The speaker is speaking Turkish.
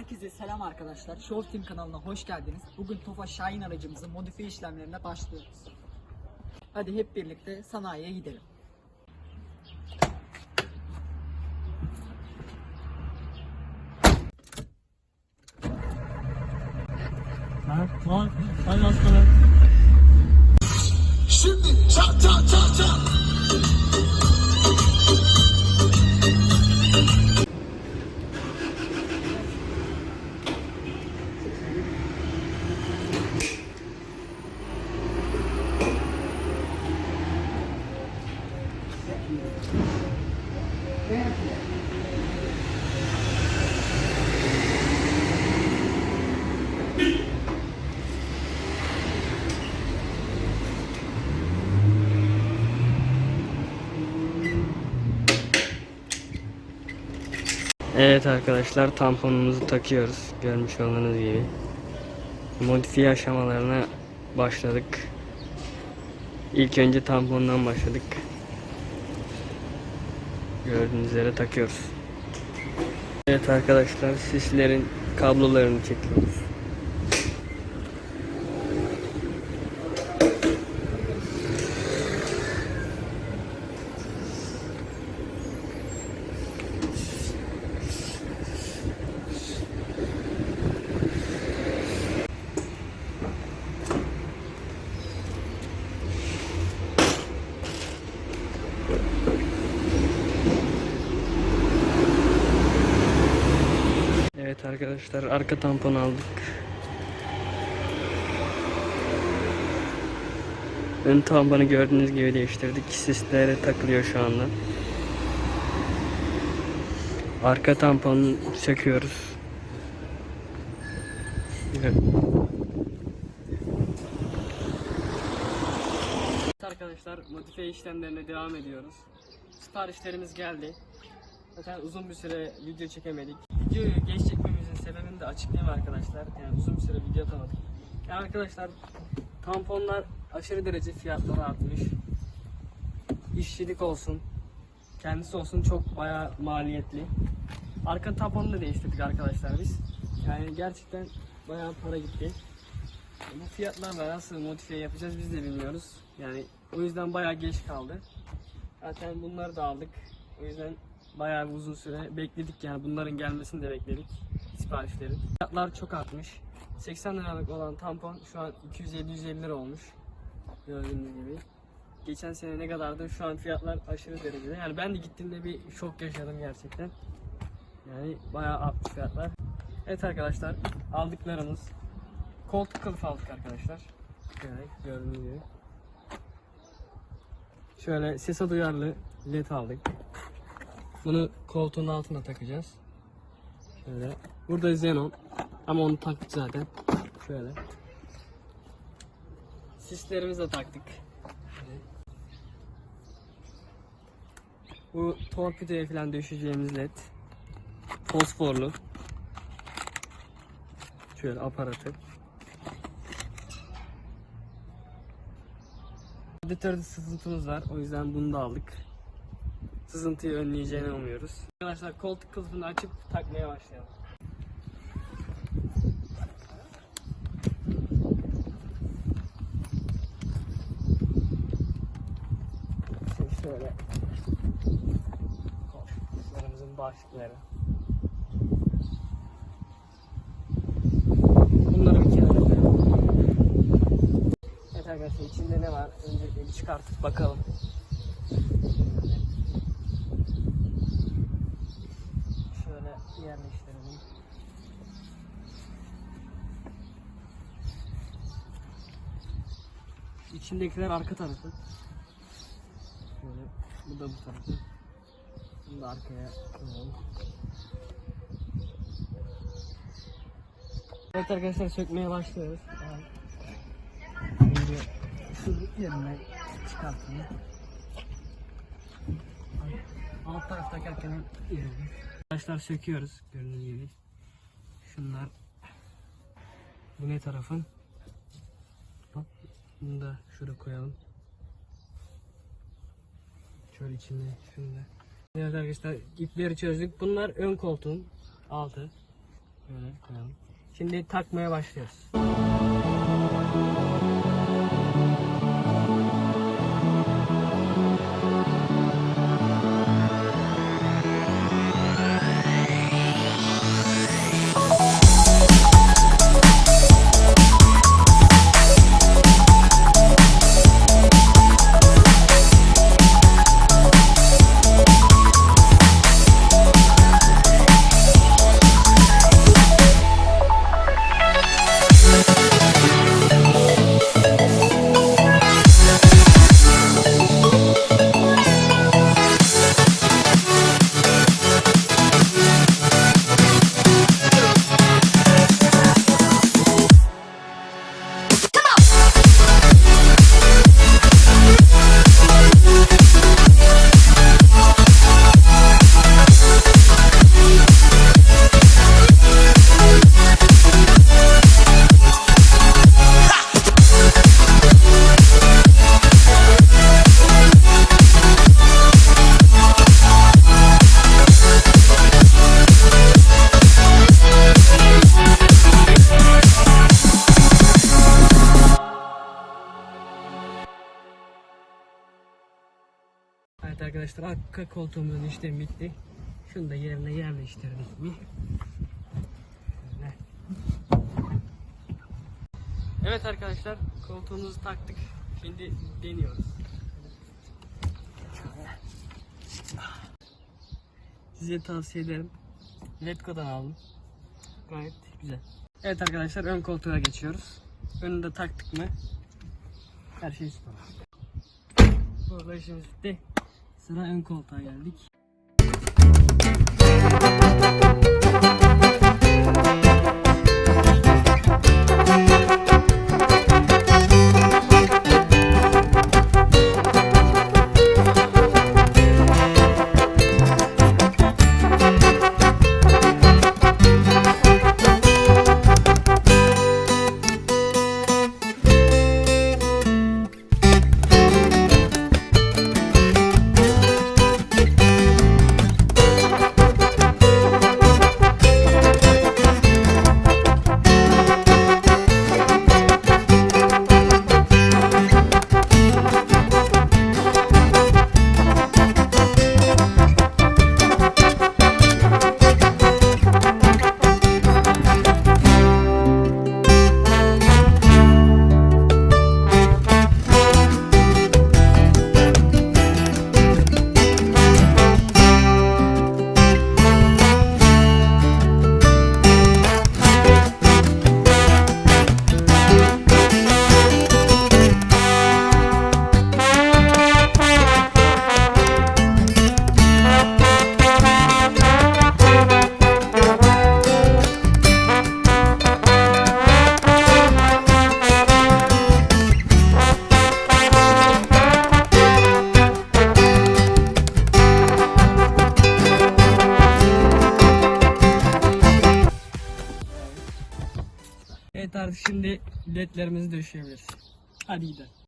Herkese selam arkadaşlar. Show Team kanalına hoş geldiniz. Bugün Tofaş Şahin aracımızın modifiye işlemlerine başlıyoruz. Hadi hep birlikte sanayiye gidelim. Hastalar. Şimdi çat çat çat çat. Evet arkadaşlar tamponumuzu takıyoruz. Görmüş olduğunuz gibi. Modifiye aşamalarına başladık. İlk önce tampondan başladık. Gördüğünüz üzere takıyoruz. Evet arkadaşlar sislerin kablolarını çekiyoruz. Evet arkadaşlar arka tampon aldık. Ön tamponu gördüğünüz gibi değiştirdik. Sislere takılıyor şu anda. Arka tamponu söküyoruz. Evet. Arkadaşlar modifiye işlemlerine devam ediyoruz. Siparişlerimiz geldi. Zaten uzun bir süre video çekemedik. Videoyu geç çekmemizin sebebini de açıklayayım arkadaşlar. Yani uzun bir süre video atamadık. Yani arkadaşlar tamponlar aşırı derece fiyatları artmış. İşçilik olsun, kendisi olsun çok bayağı maliyetli. Arka tamponu da değiştirdik arkadaşlar biz. Yani gerçekten bayağı para gitti. Bu fiyatlarla nasıl modifiye yapacağız biz de bilmiyoruz. Yani o yüzden bayağı geç kaldı. Zaten bunları da aldık. O yüzden bayağı bir uzun süre bekledik yani bunların gelmesini de bekledik siparişlerin. Fiyatlar çok artmış. 80 liralık olan tampon şu an 250-150 lira olmuş. Gördüğünüz gibi. Geçen sene ne kadardı şu an fiyatlar aşırı derecede. Yani ben de gittiğimde bir şok yaşadım gerçekten. Yani bayağı artmış fiyatlar. Evet arkadaşlar aldıklarımız koltuk kılıf aldık arkadaşlar. Şöyle gördüğünüz gibi. Şöyle sese duyarlı led aldık. Bunu koltuğun altına takacağız. Şöyle. Burada Xenon. Ama onu taktık zaten. Şöyle. Sislerimizi de taktık. Bu torpidoya falan döşeceğimiz led. Fosforlu. Şöyle aparatı. Radyatörde sızıntımız var. O yüzden bunu da aldık. Sızıntıyı önleyeceğini umuyoruz. Arkadaşlar koltuk kılıfını açıp takmaya başlayalım. Şimdi şöyle koltuklarımızın başlıkları. Bunları bir kenara koyalım. Evet arkadaşlar içinde ne var? Öncelikle bir çıkartıp bakalım. Yerleştirelim. İçindekiler arka tarafı. Şöyle bu da bu tarafı. Bunu da arkaya koyalım. Evet arkadaşlar sökmeye başlıyoruz. Önce şu yerine çıkartayım. Alt taraf takarken yerine. Arkadaşlar söküyoruz gördüğünüz gibi. Şunlar bu ne tarafın? Hop, Bunu da şuraya koyalım. Şöyle içinde şunu da. Evet arkadaşlar ipleri çözdük. Bunlar ön koltuğun altı. Böyle koyalım. Şimdi takmaya başlıyoruz. Arkadaşlar arka koltuğumuzun işlemi bitti. Şunu da yerine yerleştirdik mi? Evet arkadaşlar koltuğumuzu taktık. Şimdi deniyoruz. Size tavsiye ederim. Letgo'dan aldım. Gayet güzel. Evet arkadaşlar ön koltuğa geçiyoruz. Önünü de taktık mı? Her şey süper. Burada işimiz bitti. Sıra ön koltuğa geldik. Ledlerimizi döşeyebiliriz. Hadi gidelim.